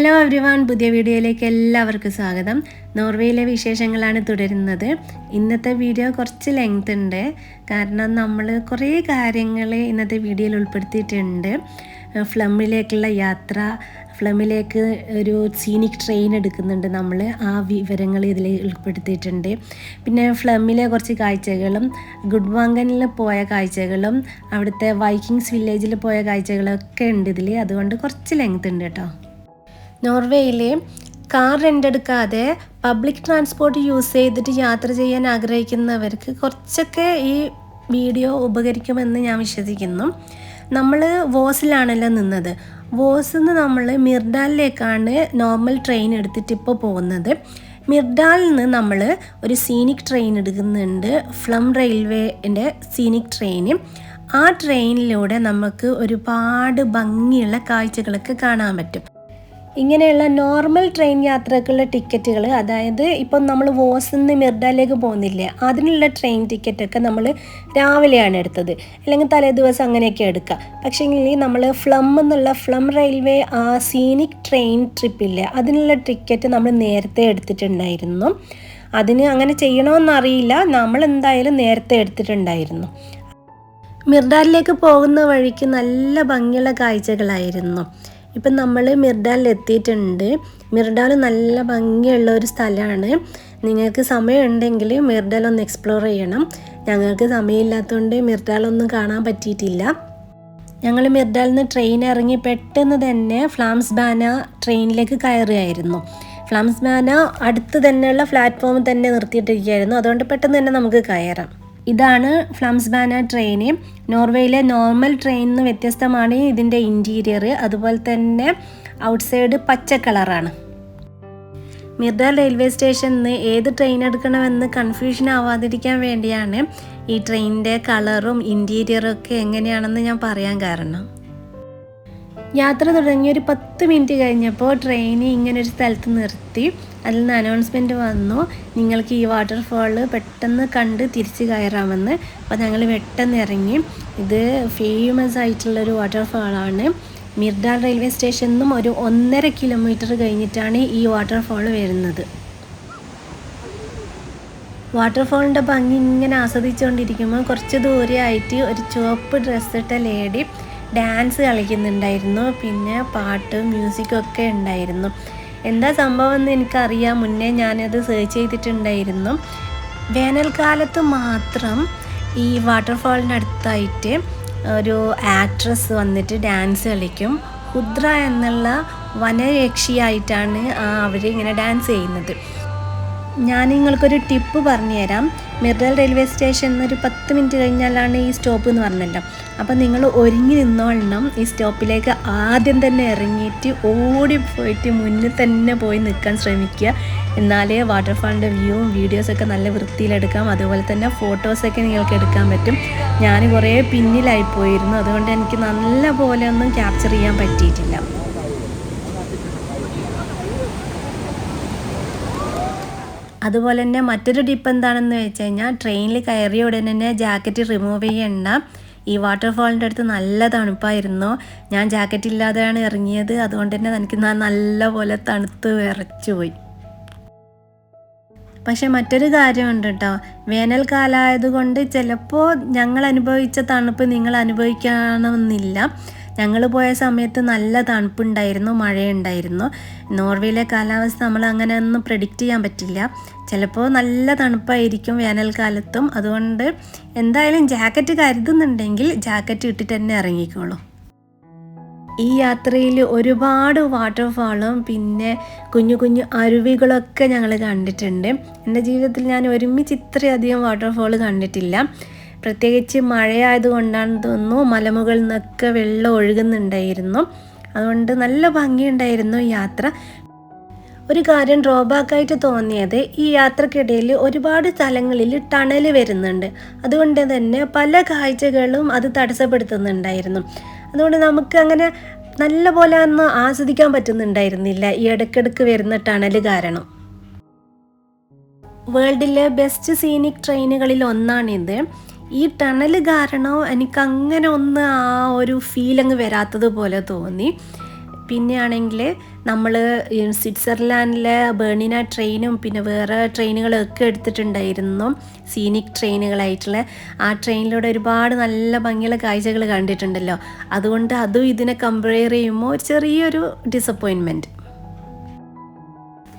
Hello everyone പുതിയ വീഡിയോയിലേക്ക് എല്ലാവർക്കും സ്വാഗതം. നോർവേയിലെ വിശേഷങ്ങളാണ് തുടരുന്നത്. ഇന്നത്തെ വീഡിയോ കുറച്ച് ലെങ്ത് ഉണ്ട്. കാരണം നമ്മൾ കുറേ കാര്യങ്ങൾ ഇന്നത്തെ വീഡിയോയിൽ ഉൾപ്പെടുത്തിയിട്ടുണ്ട്. ഫ്ലമ്മിലേക്കുള്ള യാത്ര ഫ്ലമ്മിലേക്ക് ഒരു സീനിക് ട്രെയിൻ എടുക്കുന്നുണ്ട് നമ്മൾ ആ വിവരങ്ങൾ ഇതിൽ ഉൾപ്പെടുത്തിയിട്ടുണ്ട്. പിന്നെ ഫ്ലമ്മിലെ കുറച്ച് കാഴ്ചകളും ഗുഡ് വാങ്കനിൽ പോയ കാഴ്ചകളും അവിടുത്തെ വൈക്കിങ്സ് വില്ലേജിൽ പോയ കാഴ്ചകളൊക്കെ ഉണ്ട് ഇതിൽ അതുകൊണ്ട് കുറച്ച് ലെങ്ത് ഉണ്ട് കേട്ടോ. നോർവേയിൽ കാർ റെന്റെടുക്കാതെ പബ്ലിക് ട്രാൻസ്പോർട്ട് യൂസ് ചെയ്തിട്ട് യാത്ര ചെയ്യാൻ ആഗ്രഹിക്കുന്നവർക്ക് കുറച്ചൊക്കെ ഈ വീഡിയോ ഉപകരിക്കുമെന്ന് ഞാൻ വിശ്വസിക്കുന്നു. നമ്മൾ വോസിലാണല്ലോ നിന്നത്. വോസിൽ നിന്ന് നമ്മൾ മിർഡാലിലേക്കാണ് നോർമൽ ട്രെയിൻ എടുത്തിട്ട് ഇപ്പോൾ പോകുന്നത്. മിർഡാലിൽ നിന്ന് നമ്മൾ ഒരു സീനിക് ട്രെയിൻ എടുക്കുന്നുണ്ട്. ഫ്ലം റെയിൽവേന്റെ സീനിക് ട്രെയിൻ. ആ ട്രെയിനിലൂടെ നമുക്ക് ഒരുപാട് ഭംഗിയുള്ള കാഴ്ചകളൊക്കെ കാണാൻ പറ്റും. ഇങ്ങനെയുള്ള നോർമൽ ട്രെയിൻ യാത്രക്കുള്ള ടിക്കറ്റുകൾ അതായത് ഇപ്പം നമ്മൾ വോസിൽ നിന്ന് മിർഡാലേക്ക് പോകുന്നില്ലേ അതിനുള്ള ട്രെയിൻ ടിക്കറ്റൊക്കെ നമ്മൾ രാവിലെയാണ് എടുത്തത്. അല്ലെങ്കിൽ തലേ ദിവസം അങ്ങനെയൊക്കെ എടുക്കുക. പക്ഷേങ്കിൽ നമ്മൾ ഫ്ലം എന്നുള്ള ഫ്ലം റെയിൽവേ ആ സീനിക് ട്രെയിൻ ട്രിപ്പില്ലേ അതിനുള്ള ടിക്കറ്റ് നമ്മൾ നേരത്തെ എടുത്തിട്ടുണ്ടായിരുന്നു. അതിന് അങ്ങനെ ചെയ്യണമെന്നറിയില്ല നമ്മൾ എന്തായാലും നേരത്തെ എടുത്തിട്ടുണ്ടായിരുന്നു. മിർഡാലിലേക്ക് പോകുന്ന വഴിക്ക് നല്ല ഭംഗിയുള്ള കാഴ്ചകളായിരുന്നു. ഇപ്പം നമ്മൾ മിർഡാലിൽ എത്തിയിട്ടുണ്ട്. മിർഡാൽ നല്ല ഭംഗിയുള്ള ഒരു സ്ഥലമാണ്. നിങ്ങൾക്ക് സമയമുണ്ടെങ്കിൽ മിർഡാൽ ഒന്ന് എക്സ്പ്ലോർ ചെയ്യണം. ഞങ്ങൾക്ക് സമയമില്ലാത്തതുകൊണ്ട് മിർഡാലൊന്നും കാണാൻ പറ്റിയിട്ടില്ല. ഞങ്ങൾ മിർഡാലിൽ നിന്ന് ട്രെയിൻ ഇറങ്ങി പെട്ടെന്ന് തന്നെ ഫ്ലാംസ് ബാന ട്രെയിനിലേക്ക് കയറുകയായിരുന്നു. ഫ്ലാംസ് ബാന അടുത്ത് തന്നെയുള്ള പ്ലാറ്റ്ഫോമിൽ തന്നെ നിർത്തിയിട്ടിരിക്കുകയായിരുന്നു. അതുകൊണ്ട് പെട്ടെന്ന് തന്നെ നമുക്ക് കയറാം. ഇതാണ് ഫ്ലംസ് ബാന ട്രെയിൻ നോർവേയിലെ നോർമൽ ട്രെയിനിൽ നിന്ന് വ്യത്യസ്തമാണ് ഇതിന്റെ ഇന്റീരിയർ അതുപോലെ തന്നെ ഔട്ട്സൈഡ് പച്ച കളറാണ്. മിർദ റെയിൽവേ സ്റ്റേഷനിൽ നിന്ന് ഏത് ട്രെയിൻ എടുക്കണമെന്ന് കൺഫ്യൂഷൻ ആവാതിരിക്കാൻ വേണ്ടിയാണ് ഈ ട്രെയിനിന്റെ കളറും ഇന്റീരിയറും ഒക്കെ എങ്ങനെയാണെന്ന് ഞാൻ പറയാൻ കാരണം. യാത്ര തുടങ്ങി ഒരു പത്ത് മിനിറ്റ് കഴിഞ്ഞപ്പോൾ ട്രെയിൻ ഇങ്ങനെ ഒരു സ്ഥലത്ത് നിർത്തി. അതിൽ നിന്ന് അനൗൺസ്മെന്റ് വന്നു. നിങ്ങൾക്ക് ഈ വാട്ടർഫാൾ പെട്ടെന്ന് കണ്ട് തിരിച്ച് കയറാമെന്ന്. അപ്പോൾ ഞങ്ങൾ പെട്ടെന്ന് ഇറങ്ങി. ഇത് ഫേമസ് ആയിട്ടുള്ളൊരു വാട്ടർഫാളാണ് മിർഡാൽ റെയിൽവേ സ്റ്റേഷനിൽ നിന്നും ഒരു ഒന്നര കിലോമീറ്റർ കഴിഞ്ഞിട്ടാണ് ഈ വാട്ടർഫാൾ വരുന്നത്. വാട്ടർഫാളിന്റെ ഭംഗി ഇങ്ങനെ ആസ്വദിച്ചുകൊണ്ടിരിക്കുമ്പോൾ കുറച്ച് ദൂരെയായിട്ട് ഒരു ചുവപ്പ് ഡ്രസ്സിട്ട ലേഡി ഡാൻസ് കളിക്കുന്നുണ്ടായിരുന്നു പിന്നെ പാട്ട് മ്യൂസിക്കും ഒക്കെ ഉണ്ടായിരുന്നു. എന്താ സംഭവം എന്ന് എനിക്കറിയാം. മുന്നേ ഞാനത് സെർച്ച് ചെയ്തിട്ടുണ്ടായിരുന്നു. വേനൽക്കാലത്ത് മാത്രം ഈ വാട്ടർഫാളിന്റെ അടുത്തായിട്ട് ഒരു ആക്ട്രസ് വന്നിട്ട് ഡാൻസ് കളിക്കും. ഹുദ്ര എന്നുള്ള വനരക്ഷിയായിട്ടാണ് അവർ ഇങ്ങനെ ഡാൻസ് ചെയ്യുന്നത്. ഞാൻ നിങ്ങൾക്കൊരു ടിപ്പ് പറഞ്ഞു തരാം മിർഡൽ റെയിൽവേ സ്റ്റേഷനിൽ ഒരു പത്ത് മിനിറ്റ് കഴിഞ്ഞാലാണ് ഈ സ്റ്റോപ്പ് എന്ന് പറഞ്ഞല്ലോ. അപ്പോൾ നിങ്ങൾ ഒരുങ്ങി നിന്നോളണം. ഈ സ്റ്റോപ്പിലേക്ക് ആദ്യം തന്നെ ഇറങ്ങിയിട്ട് ഓടിപ്പോയിട്ട് മുന്നിൽ തന്നെ പോയി നിൽക്കാൻ ശ്രമിക്കുക. എന്നാലേ വാട്ടർഫാളിന്റെ വ്യൂവും വീഡിയോസൊക്കെ നല്ല വൃത്തിയിലെടുക്കാം അതുപോലെ തന്നെ ഫോട്ടോസൊക്കെ നിങ്ങൾക്ക് എടുക്കാൻ പറ്റും. ഞാൻ കുറേ പിന്നിലായി പോയിരുന്നു. അതുകൊണ്ട് എനിക്ക് നല്ല പോലെ ഒന്നും ക്യാപ്ചർ ചെയ്യാൻ പറ്റിയിട്ടില്ല. അതുപോലെ തന്നെ മറ്റൊരു ടിപ്പ് എന്താണെന്ന് വെച്ച് കഴിഞ്ഞാൽ ട്രെയിനിൽ കയറിയ ഉടനെ തന്നെ ജാക്കറ്റ് റിമൂവ് ചെയ്യണ്ട. ഈ വാട്ടർഫാളിന്റെ അടുത്ത് നല്ല തണുപ്പായിരുന്നു. ഞാൻ ജാക്കറ്റ് ഇല്ലാതെയാണ് ഇറങ്ങിയത്. അതുകൊണ്ട് തന്നെ എനിക്ക് നല്ല പോലെ തണുത്ത് വിറച്ചു പോയി. പക്ഷെ മറ്റൊരു കാര്യമുണ്ട് കേട്ടോ വേനൽക്കാലമായതുകൊണ്ട് ചിലപ്പോൾ ഞങ്ങൾ അനുഭവിച്ച തണുപ്പ് നിങ്ങൾ അനുഭവിക്കണമെന്നില്ല ഞങ്ങൾ പോയ സമയത്ത് നല്ല തണുപ്പുണ്ടായിരുന്നു മഴയുണ്ടായിരുന്നു. നോർവേയിലെ കാലാവസ്ഥ നമ്മൾ അങ്ങനെ ഒന്നും പ്രെഡിക്റ്റ് ചെയ്യാൻ പറ്റില്ല. ചിലപ്പോൾ നല്ല തണുപ്പായിരിക്കും വേനൽക്കാലത്തും. അതുകൊണ്ട് എന്തായാലും ജാക്കറ്റ് കരുതുന്നുണ്ടെങ്കിൽ ജാക്കറ്റ് ഇട്ടിട്ട് തന്നെ ഇറങ്ങിക്കോളൂ. ഈ യാത്രയിൽ ഒരുപാട് വാട്ടർഫാളും പിന്നെ കുഞ്ഞു കുഞ്ഞു അരുവികളൊക്കെ ഞങ്ങൾ കണ്ടിട്ടുണ്ട്. എന്റെ ജീവിതത്തിൽ ഞാൻ ഒരുമിച്ച് ഇത്രയധികം വാട്ടർഫാൾ കണ്ടിട്ടില്ല. പ്രത്യേകിച്ച് മഴയായതുകൊണ്ടാണ് തോന്നുന്നു. മലമുകളിൽ നിന്നൊക്കെ വെള്ളം ഒഴുകുന്നുണ്ടായിരുന്നു. അതുകൊണ്ട് നല്ല ഭംഗിയുണ്ടായിരുന്നു യാത്ര. ഒരു കാര്യം ഡ്രോബാക്കായിട്ട് തോന്നിയത് ഈ യാത്രക്കിടയിൽ ഒരുപാട് സ്ഥലങ്ങളിൽ ടണൽ വരുന്നുണ്ട്. അതുകൊണ്ട് തന്നെ പല കാഴ്ചകളും അത് തടസ്സപ്പെടുത്തുന്നുണ്ടായിരുന്നു. അതുകൊണ്ട് നമുക്ക് അങ്ങനെ നല്ല പോലെ ഒന്നും ആസ്വദിക്കാൻ പറ്റുന്നുണ്ടായിരുന്നില്ല. ഈ ഇടയ്ക്കിടയ്ക്ക് വരുന്ന ടണൽ കാരണം. വേൾഡിലെ ബെസ്റ്റ് സീനിക് ട്രെയിനുകളിൽ ഒന്നാണിത്. ഈ ടണൽ കാരണം എനിക്ക് അങ്ങനെ ഒന്ന് ആ ഒരു ഫീൽ വരാത്തത് പോലെ തോന്നി. പിന്നെ ആണെങ്കിൽ നമ്മൾ സ്വിറ്റ്സർലാൻഡിലെ ബേണിന ട്രെയിനും പിന്നെ വേറെ ട്രെയിനുകളൊക്കെ എടുത്തിട്ടുണ്ടായിരുന്നു. സീനിക് ട്രെയിനുകളായിട്ടുള്ള. ആ ട്രെയിനിലൂടെ ഒരുപാട് നല്ല ഭംഗിയുള്ള കാഴ്ചകൾ കണ്ടിട്ടുണ്ടല്ലോ. അതുകൊണ്ട് അതും ഇതിനെ കമ്പയർ ചെയ്യുമ്പോൾ ചെറിയൊരു ഡിസപ്പോയിൻമെന്റ്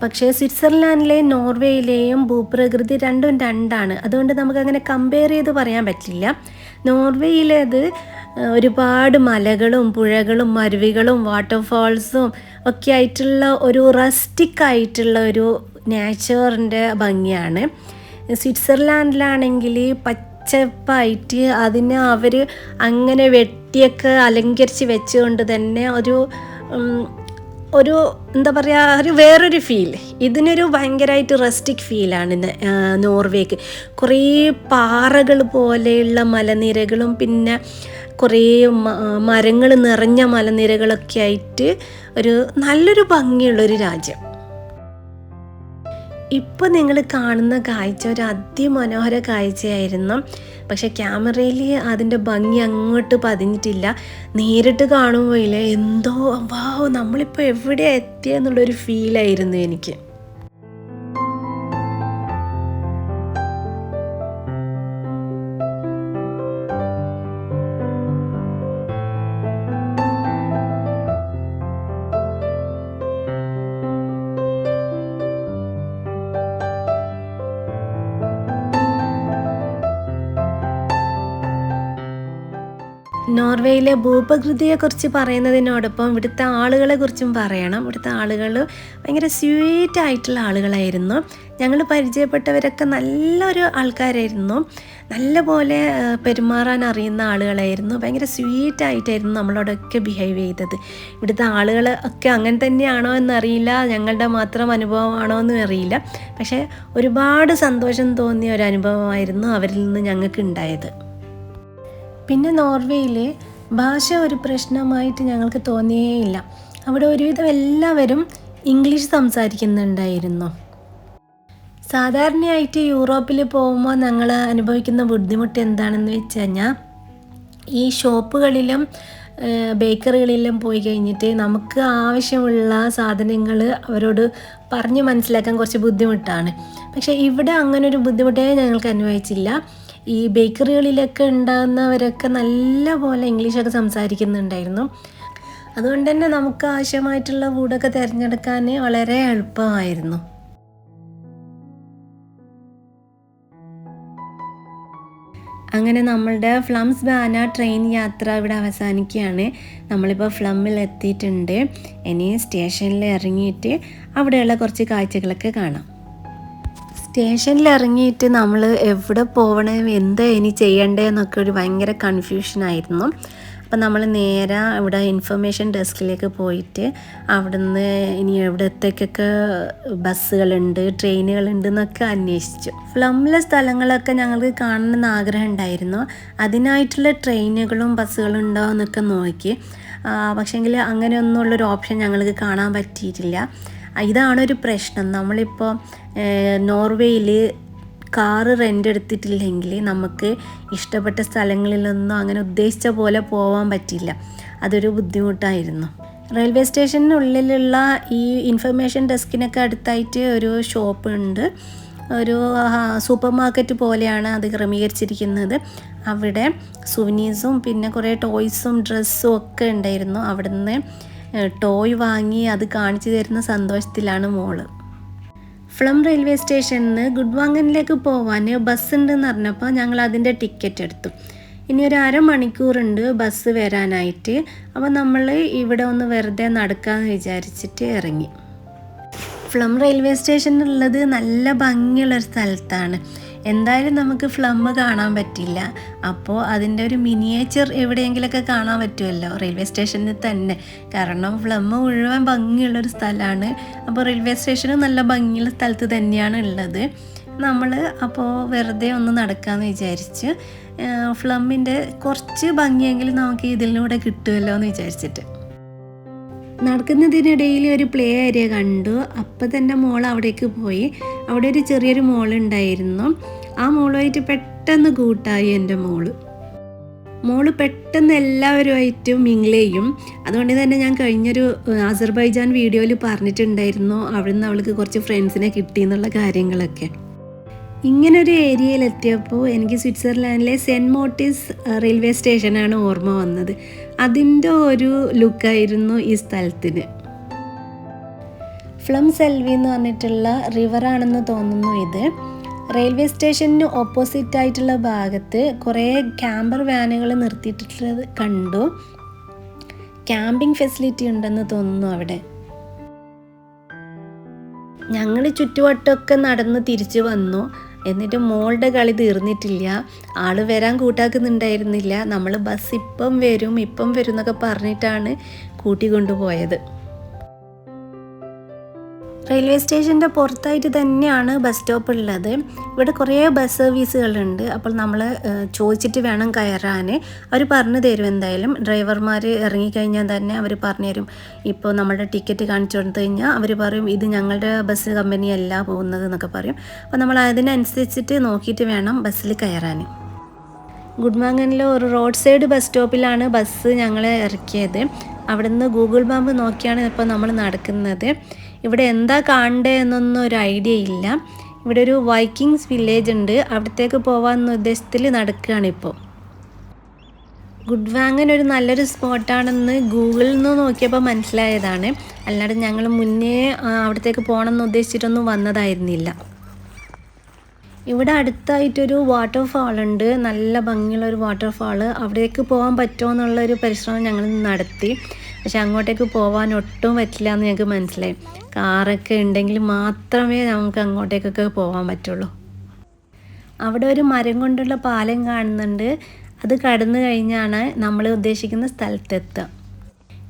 പക്ഷേ സ്വിറ്റ്സർലാൻഡിലെയും നോർവേയിലെയും ഭൂപ്രകൃതി രണ്ടും രണ്ടാണ്. അതുകൊണ്ട് നമുക്കങ്ങനെ കമ്പയർ ചെയ്ത് പറയാൻ പറ്റില്ല. നോർവേയിലേത് ഒരുപാട് മലകളും പുഴകളും മരുവികളും വാട്ടർഫാൾസും ഒക്കെ ആയിട്ടുള്ള ഒരു റസ്റ്റിക് ആയിട്ടുള്ള ഒരു നേച്ചറിന്റെ ഭംഗിയാണ്. സ്വിറ്റ്സർലാൻഡിലാണെങ്കിൽ പച്ചപ്പായിട്ട് അതിനെ അവർ അങ്ങനെ വെട്ടിയൊക്കെ അലങ്കരിച്ച് വെച്ചുകൊണ്ട് തന്നെ ഒരു ഒരു എന്താ പറയുക ഒരു വേറൊരു ഫീൽ ഇതിനൊരു ഭയങ്കരമായിട്ട് റെസ്റ്റിക് ഫീലാണ് നോർവേക്ക്. കുറേ പാറകൾ പോലെയുള്ള മലനിരകളും പിന്നെ കുറേ മരങ്ങൾ നിറഞ്ഞ മലനിരകളൊക്കെ ആയിട്ട് ഒരു നല്ലൊരു ഭംഗിയുള്ളൊരു രാജ്യം. ഇപ്പോൾ നിങ്ങൾ കാണുന്ന കാഴ്ച ഒരു അതിമനോഹര കാഴ്ചയായിരുന്നു. പക്ഷെ ക്യാമറയിൽ അതിന്റെ ഭംഗി അങ്ങോട്ട് പതിഞ്ഞിട്ടില്ല. നേരിട്ട് കാണുമ്പോൾ എന്തോ വാവ് നമ്മളിപ്പോൾ എവിടെയാണ് എത്തിയെന്നുള്ളൊരു ഫീലായിരുന്നു എനിക്ക്. നോർവേയിലെ ഭൂപ്രകൃതിയെക്കുറിച്ച് പറയുന്നതിനോടൊപ്പം ഇവിടുത്തെ ആളുകളെ കുറിച്ചും പറയണം. ഇവിടുത്തെ ആളുകൾ ഭയങ്കര സ്വീറ്റ് ആയിട്ടുള്ള ആളുകളായിരുന്നു. ഞങ്ങൾ പരിചയപ്പെട്ടവരൊക്കെ നല്ലൊരു ആൾക്കാരായിരുന്നു. നല്ലപോലെ പെരുമാറാൻ അറിയുന്ന ആളുകളായിരുന്നു. ഭയങ്കര സ്വീറ്റ് ആയിട്ടായിരുന്നു നമ്മളോടൊക്കെ ബിഹേവ് ചെയ്തത്. ഇവിടുത്തെ ആളുകൾ ഒക്കെ അങ്ങനെ തന്നെയാണോ എന്നറിയില്ല. ഞങ്ങളുടെ മാത്രം അനുഭവമാണോ എന്നും അറിയില്ല. പക്ഷേ ഒരുപാട് സന്തോഷം തോന്നിയ ഒരു അനുഭവമായിരുന്നു അവരിൽ നിന്ന് ഞങ്ങൾക്ക് ഉണ്ടായത് പിന്നെ നോർവേയിൽ ഭാഷ ഒരു പ്രശ്നമായിട്ട് ഞങ്ങൾക്ക് തോന്നിയേയില്ല. അവിടെ ഒരുവിധം എല്ലാവരും ഇംഗ്ലീഷ് സംസാരിക്കുന്നുണ്ടായിരുന്നു. സാധാരണയായിട്ട് യൂറോപ്പിൽ പോകുമ്പോൾ ഞങ്ങൾ അനുഭവിക്കുന്ന ബുദ്ധിമുട്ട് എന്താണെന്ന് വെച്ച് കഴിഞ്ഞാൽ ഈ ഷോപ്പുകളിലും ബേക്കറികളിലും പോയി കഴിഞ്ഞിട്ട് നമുക്ക് ആവശ്യമുള്ള സാധനങ്ങൾ അവരോട് പറഞ്ഞ് മനസ്സിലാക്കാൻ കുറച്ച് ബുദ്ധിമുട്ടാണ്. പക്ഷേ ഇവിടെ അങ്ങനൊരു ബുദ്ധിമുട്ടേ ഞങ്ങൾക്ക് അനുഭവിച്ചില്ല. ഈ ബേക്കറികളിലൊക്കെ ഉണ്ടാകുന്നവരൊക്കെ നല്ല പോലെ ഇംഗ്ലീഷൊക്കെ സംസാരിക്കുന്നുണ്ടായിരുന്നു. അതുകൊണ്ട് തന്നെ നമുക്ക് ആവശ്യമായിട്ടുള്ള ഫുഡൊക്കെ തിരഞ്ഞെടുക്കാൻ വളരെ എളുപ്പമായിരുന്നു. അങ്ങനെ നമ്മളുടെ ഫ്ലംസ് ബാന ട്രെയിൻ യാത്ര ഇവിടെ അവസാനിക്കുകയാണ്. നമ്മളിപ്പോൾ ഫ്ലമ്മിൽ എത്തിയിട്ടുണ്ട്. ഇനി സ്റ്റേഷനിൽ ഇറങ്ങിയിട്ട് അവിടെയുള്ള കുറച്ച് കാഴ്ചകളൊക്കെ കാണാം. സ്റ്റേഷനിൽ ഇറങ്ങിയിട്ട് നമ്മൾ എവിടെ പോകണേ എന്താ ഇനി ചെയ്യേണ്ടതെന്നൊക്കെ ഒരു ഭയങ്കര കൺഫ്യൂഷനായിരുന്നു അപ്പം നമ്മൾ നേരെ ഇവിടെ ഇൻഫർമേഷൻ ഡെസ്കിലേക്ക് പോയിട്ട് അവിടുന്ന് ഇനി എവിടത്തേക്കൊക്കെ ബസ്സുകളുണ്ട് ട്രെയിനുകളുണ്ട് എന്നൊക്കെ അന്വേഷിച്ചു. ഫ്ലമ്മിലെ സ്ഥലങ്ങളൊക്കെ ഞങ്ങൾക്ക് കാണണമെന്ന് ആഗ്രഹം ഉണ്ടായിരുന്നു. അതിനായിട്ടുള്ള ട്രെയിനുകളും ബസ്സുകളും ഉണ്ടോ എന്നൊക്കെ നോക്കി. പക്ഷേങ്കിൽ അങ്ങനെയൊന്നുമുള്ളൊരു ഓപ്ഷൻ ഞങ്ങൾക്ക് കാണാൻ പറ്റിയിട്ടില്ല. ഇതാണ് ഒരു പ്രശ്നം. നമ്മളിപ്പോൾ നോർവേയിൽ കാറ് റെന്റ് എടുത്തിട്ടില്ലെങ്കിൽ നമുക്ക് ഇഷ്ടപ്പെട്ട സ്ഥലങ്ങളിലൊന്നും അങ്ങനെ ഉദ്ദേശിച്ച പോലെ പോകാൻ പറ്റില്ല. അതൊരു ബുദ്ധിമുട്ടായിരുന്നു. റെയിൽവേ സ്റ്റേഷനുള്ളിലുള്ള ഈ ഇൻഫർമേഷൻ ഡെസ്കിനൊക്കെ അടുത്തായിട്ട് ഒരു ഷോപ്പ് ഉണ്ട്. ഒരു സൂപ്പർ മാർക്കറ്റ് പോലെയാണ് അത് ക്രമീകരിച്ചിരിക്കുന്നത്. അവിടെ സുവനീസും പിന്നെ കുറേ ടോയ്സും ഡ്രസ്സും ഒക്കെ ഉണ്ടായിരുന്നു. അവിടുന്ന് ടോയ് വാങ്ങി അത് കാണിച്ചു തരുന്ന സന്തോഷത്തിലാണ് മോൾ. ഫ്ലം റെയിൽവേ സ്റ്റേഷനിൽ നിന്ന് ഗുഡ്വാങ്കനിലേക്ക് പോകാൻ ബസ് ഉണ്ടെന്ന് പറഞ്ഞപ്പോൾ ഞങ്ങൾ അതിന്റെ ടിക്കറ്റ് എടുത്തു. ഇനി ഒരു അരമണിക്കൂറുണ്ട് ബസ് വരാനായിട്ട്. അപ്പോൾ നമ്മൾ ഇവിടെ ഒന്ന് വെറുതെ നടക്കാമെന്ന് വിചാരിച്ചിട്ട് ഇറങ്ങി. ഫ്ലം റെയിൽവേ സ്റ്റേഷനിലുള്ളത് നല്ല ഭംഗിയുള്ളൊരു സ്ഥലത്താണ്. എന്തായാലും നമുക്ക് ഫ്ലം കാണാൻ പറ്റില്ല. അപ്പോൾ അതിന്റെ ഒരു മിനിയേച്ചർ എവിടെയെങ്കിലുമൊക്കെ കാണാൻ പറ്റുമല്ലോ? റെയിൽവേ സ്റ്റേഷനിൽ തന്നെ. കാരണം ഫ്ലം മുഴുവൻ ഭംഗിയുള്ളൊരു സ്ഥലമാണ്. അപ്പോൾ റെയിൽവേ സ്റ്റേഷനും നല്ല ഭംഗിയുള്ള സ്ഥലത്ത് തന്നെയാണ് ഉള്ളത്. നമ്മൾ അപ്പോൾ വെറുതെ ഒന്ന് നടക്കാമെന്ന് വിചാരിച്ച് ഫ്ലമ്മിന്റെ കുറച്ച് ഭംഗിയെങ്കിലും നമുക്ക് ഇതിലൂടെ കിട്ടുമല്ലോ എന്ന് വിചാരിച്ചിട്ട്. നടക്കുന്നതിനിടയിൽ ഒരു പ്ലേ ഏരിയ കണ്ടു. അപ്പം തന്നെ മോൾ അവിടേക്ക് പോയി. അവിടെ ഒരു ചെറിയൊരു മോൾ ഉണ്ടായിരുന്നു. ആ മോളുമായിട്ട് പെട്ടെന്ന് കൂട്ടായി എന്റെ മോൾ. മോൾ പെട്ടെന്ന് എല്ലാവരുമായിട്ടും മിങ്കിൾ ചെയ്യും. അതുകൊണ്ട് തന്നെ ഞാൻ കഴിഞ്ഞൊരു അസർബൈജാൻ വീഡിയോയിൽ പറഞ്ഞിട്ടുണ്ടായിരുന്നു. അവിടുന്ന് അവൾക്ക് കുറച്ച് ഫ്രണ്ട്സിനെ കിട്ടി എന്നുള്ള കാര്യങ്ങളൊക്കെ. ഇങ്ങനൊരു ഏരിയയിലെത്തിയപ്പോൾ എനിക്ക് സ്വിറ്റ്സർലാൻഡിലെ സെന്റ് മോട്ടിസ് റെയിൽവേ സ്റ്റേഷനാണ് ഓർമ്മ വന്നത്. അതിന്റെ ഒരു ലുക്കായിരുന്നു ഈ സ്ഥലത്തിന്. ഫ്ലം സെൽവി എന്ന് പറഞ്ഞിട്ടുള്ള റിവറാണെന്ന് തോന്നുന്നു ഇത്. റെയിൽവേ സ്റ്റേഷന് ഓപ്പോസിറ്റ് ആയിട്ടുള്ള ഭാഗത്ത് കുറേ ക്യാമ്പർ വാനുകൾ നിർത്തിയിട്ടുള്ളത് കണ്ടു. ക്യാമ്പിംഗ് ഫെസിലിറ്റി ഉണ്ടെന്ന് തോന്നുന്നു അവിടെ. ഞങ്ങൾ ചുറ്റുവട്ടമൊക്കെ നടന്ന് തിരിച്ചു വന്നു. എന്നിട്ട് മോളുടെ കളി തീർന്നിട്ടില്ല. ആൾ വരാൻ കൂട്ടാക്കുന്നുണ്ടായിരുന്നില്ല. നമ്മൾ ബസ് ഇപ്പം വരും ഇപ്പം വരും എന്നൊക്കെ പറഞ്ഞിട്ടാണ് കൂട്ടിക്കൊണ്ടുപോയത് റെയിൽവേ സ്റ്റേഷന്റെ പുറത്തായിട്ട് തന്നെയാണ് ബസ് സ്റ്റോപ്പ് ഉള്ളത്. ഇവിടെ കുറേ ബസ് സർവീസുകളുണ്ട്. അപ്പോൾ നമ്മൾ ചോദിച്ചിട്ട് വേണം കയറാൻ അവർ പറഞ്ഞു തരും എന്തായാലും. ഡ്രൈവർമാർ ഇറങ്ങിക്കഴിഞ്ഞാൽ തന്നെ അവർ പറഞ്ഞു തരും. ഇപ്പോൾ നമ്മുടെ ടിക്കറ്റ് കാണിച്ചു കൊടുത്തു കഴിഞ്ഞാൽ അവർ പറയും ഇത് ഞങ്ങളുടെ ബസ് കമ്പനിയല്ല പോകുന്നത് എന്നൊക്കെ പറയും. അപ്പോൾ നമ്മൾ അതിനനുസരിച്ചിട്ട് നോക്കിയിട്ട് വേണം ബസ്സിൽ കയറാൻ ഗുഡ്മാങ്ങനിലെ ഒരു റോഡ് സൈഡ് ബസ് സ്റ്റോപ്പിലാണ് ബസ് ഞങ്ങളെ ഇറക്കിയത്. അവിടുന്ന് ഗൂഗിൾ മാപ്പ് നോക്കിയാണ് ഇപ്പോൾ നമ്മൾ നടക്കുന്നത്. ഇവിടെ എന്താ കാണണ്ടേ എന്നൊന്നും ഒരു ഐഡിയ ഇല്ല. ഇവിടെ ഒരു വൈക്കിങ്സ് വില്ലേജ് ഉണ്ട്. അവിടത്തേക്ക് പോകാമെന്ന ഉദ്ദേശത്തിൽ നടക്കുകയാണ് ഇപ്പോൾ. ഗുഡ് വാങ്ങൻ ഒരു നല്ലൊരു സ്പോട്ടാണെന്ന് ഗൂഗിളിൽ നിന്ന് നോക്കിയപ്പോൾ മനസ്സിലായതാണ്. അല്ലാതെ ഞങ്ങൾ മുന്നേ അവിടത്തേക്ക് പോകണമെന്ന് ഉദ്ദേശിച്ചിട്ടൊന്നും വന്നതായിരുന്നില്ല. ഇവിടെ അടുത്തായിട്ടൊരു വാട്ടർഫാൾ ഉണ്ട്. നല്ല ഭംഗിയുള്ള ഒരു വാട്ടർഫാൾ അവിടേക്ക് പോകാൻ പറ്റുമോ എന്നുള്ളൊരു പരിശ്രമം ഞങ്ങൾ നടത്തി. പക്ഷെ അങ്ങോട്ടേക്ക് പോകാൻ ഒട്ടും പറ്റില്ല എന്ന് ഞങ്ങൾക്ക് മനസ്സിലായി. കാറൊക്കെ ഉണ്ടെങ്കിൽ മാത്രമേ നമുക്ക് അങ്ങോട്ടേക്കൊക്കെ പോകാൻ പറ്റുള്ളൂ. അവിടെ ഒരു മരം കൊണ്ടുള്ള പാലം കാണുന്നുണ്ട്. അത് കടന്നു കഴിഞ്ഞാണ് നമ്മൾ ഉദ്ദേശിക്കുന്ന സ്ഥലത്തെത്തുക.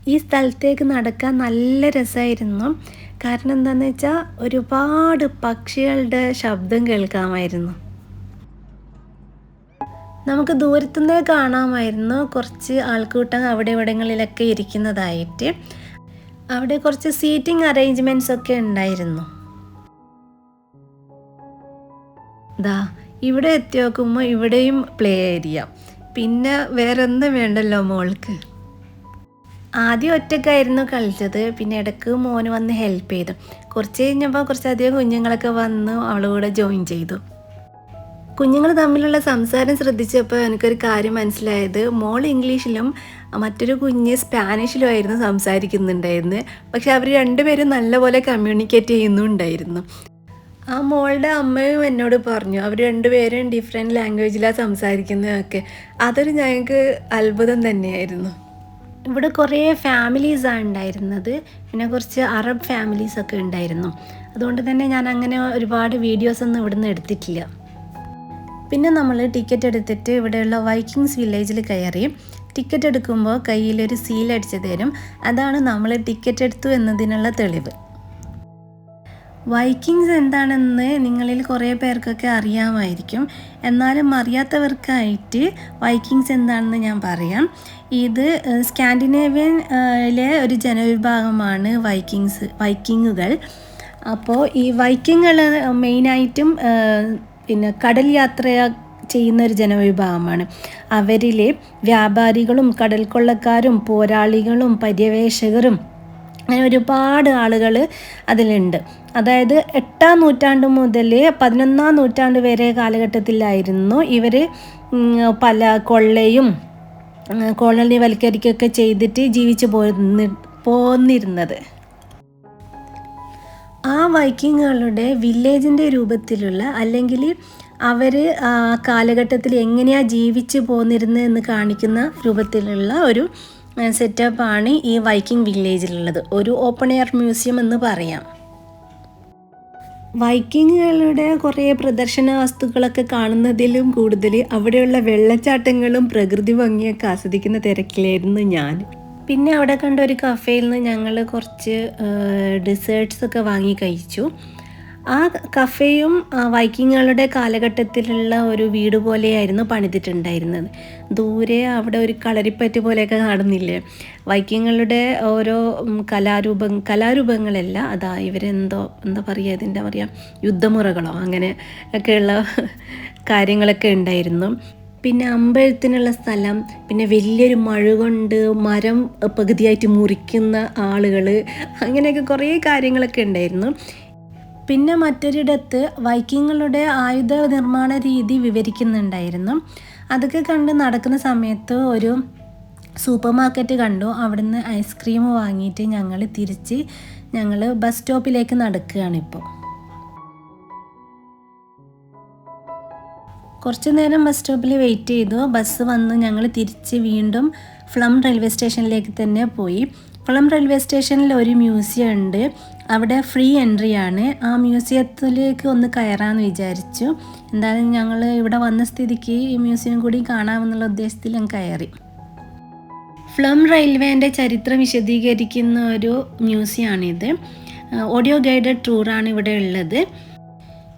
ഈ സ്ഥലത്തേക്ക് നടക്കാൻ നല്ല രസമായിരുന്നു. കാരണം എന്താണെന്ന് വെച്ചാൽ ഒരുപാട് പക്ഷികളുടെ ശബ്ദം കേൾക്കാമായിരുന്നു. നമുക്ക് ദൂരത്തുനിന്നേ കാണാമായിരുന്നു കുറച്ച് ആൾക്കൂട്ടം അവിടെ ഇവിടങ്ങളിലൊക്കെ ഇരിക്കുന്നതായിട്ട്. അവിടെ കുറച്ച് സീറ്റിംഗ് അറേഞ്ച്മെന്റ്സ് ഒക്കെ ഉണ്ടായിരുന്നു. ദാ ഇവിടെ എത്തി നോക്കുമ്പോൾ ഇവിടെയും പ്ലേ ഏരിയ പിന്നെ വേറെ ഒന്നും വേണ്ടല്ലോ മോൾക്ക്. ആദ്യം ഒറ്റക്കായിരുന്നു കളിച്ചത് പിന്നെ ഇടയ്ക്ക് മോന് വന്ന് ഹെൽപ്പ് ചെയ്തു. കുറച്ച് കഴിഞ്ഞപ്പോൾ കുറച്ചധികം കുഞ്ഞുങ്ങളൊക്കെ വന്ന് അവളുകൂടെ കൂടെ ജോയിൻ ചെയ്തു. കുഞ്ഞുങ്ങൾ തമ്മിലുള്ള സംസാരം ശ്രദ്ധിച്ചപ്പോൾ എനിക്കൊരു കാര്യം മനസ്സിലായത്. മോൾ ഇംഗ്ലീഷിലും മറ്റൊരു കുഞ്ഞ് സ്പാനിഷിലും ആയിരുന്നു സംസാരിക്കുന്നുണ്ടായിരുന്നത് പക്ഷെ അവർ രണ്ടുപേരും നല്ലപോലെ കമ്മ്യൂണിക്കേറ്റ് ചെയ്യുന്നുണ്ടായിരുന്നു. ആ മോളുടെ അമ്മയും എന്നോട് പറഞ്ഞു അവർ രണ്ടുപേരും ഡിഫറെന്റ് ലാംഗ്വേജിലാണ് സംസാരിക്കുന്നതൊക്കെ. അതൊരു ഞങ്ങൾക്ക് അത്ഭുതം തന്നെയായിരുന്നു. ഇവിടെ കുറേ ഫാമിലീസാണ് ഉണ്ടായിരുന്നത്. പിന്നെ കുറച്ച് അറബ് ഫാമിലീസൊക്കെ ഉണ്ടായിരുന്നു. അതുകൊണ്ട് തന്നെ ഞാൻ അങ്ങനെ ഒരുപാട് വീഡിയോസൊന്നും ഇവിടുന്ന് എടുത്തിട്ടില്ല. പിന്നെ നമ്മൾ ടിക്കറ്റ് എടുത്തിട്ട് ഇവിടെയുള്ള വൈക്കിങ്സ് വില്ലേജിൽ കയറി ടിക്കറ്റ് എടുക്കുമ്പോൾ കയ്യിലൊരു സീൽ അടിച്ചു തരും. അതാണ് നമ്മൾ ടിക്കറ്റ് എടുത്തു എന്നതിനുള്ള തെളിവ്. വൈക്കിങ്സ് എന്താണെന്ന് നിങ്ങളിൽ കുറേ പേർക്കൊക്കെ അറിയാമായിരിക്കും. എന്നാലും അറിയാത്തവർക്കായിട്ട് വൈക്കിങ്സ് എന്താണെന്ന് ഞാൻ പറയാം. ഇത് സ്കാൻഡിനേവ്യയിലെ ഒരു ജനവിഭാഗമാണ് വൈക്കിങ്സ് വൈക്കിങ്ങുകൾ അപ്പോൾ ഈ വൈക്കിങ്ങുകൾ മെയിനായിട്ടും പിന്നെ കടൽ യാത്ര ചെയ്യുന്ന ഒരു ജനവിഭാഗമാണ്. അവരിലെ വ്യാപാരികളും കടൽ കൊള്ളക്കാരും പോരാളികളും പര്യവേഷകരും അങ്ങനെ ഒരുപാട് ആളുകൾ അതിലുണ്ട്. അതായത് എട്ടാം നൂറ്റാണ്ട് മുതൽ പതിനൊന്നാം നൂറ്റാണ്ട് വരെ കാലഘട്ടത്തിലായിരുന്നു ഇവർ പല കൊള്ളയും കോളനി കോളനിവൽക്കരിക്കൊക്കെ ചെയ്തിട്ട് ജീവിച്ചു പോന്നി പോന്നിരുന്നത്. ആ വൈക്കിങ്ങുകളുടെ വില്ലേജിന്റെ രൂപത്തിലുള്ള അല്ലെങ്കിൽ അവർ ആ കാലഘട്ടത്തിൽ എങ്ങനെയാണ് ജീവിച്ചു പോന്നിരുന്നത് എന്ന് കാണിക്കുന്ന രൂപത്തിലുള്ള ഒരു സെറ്റപ്പാണ് ഈ വൈക്കിംഗ് വില്ലേജിലുള്ളത്. ഒരു ഓപ്പൺ എയർ മ്യൂസിയം എന്ന് പറയാം. വൈക്കിങ്ങുകളുടെ കുറേ പ്രദർശന വസ്തുക്കളൊക്കെ കാണുന്നതിലും കൂടുതൽ അവിടെയുള്ള വെള്ളച്ചാട്ടങ്ങളും പ്രകൃതി ഭംഗിയൊക്കെ ആസ്വദിക്കുന്ന തിരക്കിലായിരുന്നു ഞാൻ. പിന്നെ അവിടെ കണ്ട ഒരു കഫേയിൽ നിന്ന് ഞങ്ങൾ കുറച്ച് ഡിസേർട്ട്സ് ഒക്കെ വാങ്ങി കഴിച്ചു. ആ കഫേയും വൈക്കിങ്ങുകളുടെ കാലഘട്ടത്തിലുള്ള ഒരു വീട് പോലെയായിരുന്നു പണിതിട്ടുണ്ടായിരുന്നത്. ദൂരെ അവിടെ ഒരു കളരിപ്പറ്റ് പോലെയൊക്കെ കാണുന്നില്ലേ? വൈക്കിങ്ങുകളുടെ ഓരോ കലാരൂപ കലാരൂപങ്ങളല്ല അതാ ഇവരെന്തോ എന്താ പറയുക ഇതിന്റെ പറയുക യുദ്ധമുറകളോ അങ്ങനെ ഒക്കെയുള്ള കാര്യങ്ങളൊക്കെ ഉണ്ടായിരുന്നു. പിന്നെ അമ്പലത്തിനുള്ള സ്ഥലം പിന്നെ വലിയൊരു മഴ കൊണ്ട് മരം പകുതിയായിട്ട് മുറിക്കുന്ന ആളുകൾ അങ്ങനെയൊക്കെ കുറേ കാര്യങ്ങളൊക്കെ ഉണ്ടായിരുന്നു. പിന്നെ മറ്റൊരിടത്ത് വൈക്കിങ്ങളുടെ ആയുധ നിർമ്മാണ രീതി വിവരിക്കുന്നുണ്ടായിരുന്നു. അതൊക്കെ കണ്ട് നടക്കുന്ന സമയത്ത് ഒരു സൂപ്പർ മാർക്കറ്റ് കണ്ടു. അവിടുന്ന് ഐസ്ക്രീം വാങ്ങിയിട്ട് ഞങ്ങൾ തിരിച്ച് ഞങ്ങൾ ബസ് സ്റ്റോപ്പിലേക്ക് നടക്കുകയാണ് ഇപ്പോൾ കുറച്ച് നേരം ബസ് സ്റ്റോപ്പിൽ വെയിറ്റ് ചെയ്തു. ബസ് വന്നു. ഞങ്ങൾ തിരിച്ച് വീണ്ടും ഫ്ലം റെയിൽവേ സ്റ്റേഷനിലേക്ക് തന്നെ പോയി. ഫ്ലം റെയിൽവേ സ്റ്റേഷനിൽ ഒരു മ്യൂസിയം ഉണ്ട്. അവിടെ ഫ്രീ എൻട്രി ആണ്. ആ മ്യൂസിയത്തിലേക്ക് ഒന്ന് കയറാമെന്ന് വിചാരിച്ചു. എന്തായാലും ഞങ്ങൾ ഇവിടെ വന്ന സ്ഥിതിക്ക് ഈ മ്യൂസിയം കൂടി കാണാമെന്നുള്ള ഉദ്ദേശത്തിൽ ഞാൻ കയറി. ഫ്ലം റെയിൽവേന്റെ ചരിത്രം വിശദീകരിക്കുന്ന ഒരു മ്യൂസിയമാണിത് ഓഡിയോ ഗൈഡഡ് ടൂറാണ് ഇവിടെ ഉള്ളത്.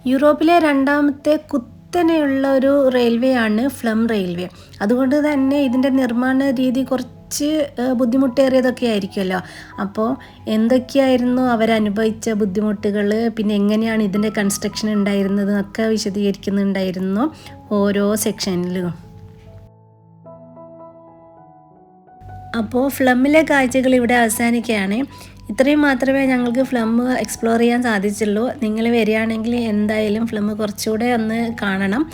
യൂറോപ്പിലെ രണ്ടാമത്തെ കുത്തനെയുള്ള ഒരു റെയിൽവേ ആണ് ഫ്ലം റെയിൽവേ. അതുകൊണ്ട് തന്നെ ഇതിന്റെ നിർമ്മാണ രീതി കുറച്ച് ബുദ്ധിമുട്ടേറിയതൊക്കെ ആയിരിക്കുമല്ലോ. അപ്പോൾ എന്തൊക്കെയായിരുന്നു അവരനുഭവിച്ച ബുദ്ധിമുട്ടുകൾ പിന്നെ എങ്ങനെയാണ് ഇതിന്റെ കൺസ്ട്രക്ഷൻ ഉണ്ടായിരുന്നത് എന്നൊക്കെ വിശദീകരിക്കുന്നുണ്ടായിരുന്നു ഓരോ സെക്ഷനിലും അപ്പോൾ ഫ്ലമ്മിലെ കാഴ്ചകൾ ഇവിടെ അവസാനിക്കുകയാണ്. ഇത്രയും മാത്രമേ ഞങ്ങൾക്ക് ഫ്ലം എക്സ്പ്ലോർ ചെയ്യാൻ സാധിച്ചുള്ളൂ. നിങ്ങൾ വരികയാണെങ്കിൽ എന്തായാലും ഫ്ലം കുറച്ചുകൂടെ ഒന്ന് കാണണം.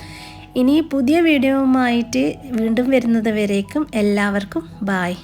ഇനി പുതിയ വീഡിയോവുമായിട്ട് വീണ്ടും വരുന്നത് വരേക്കും എല്ലാവർക്കും ബായ്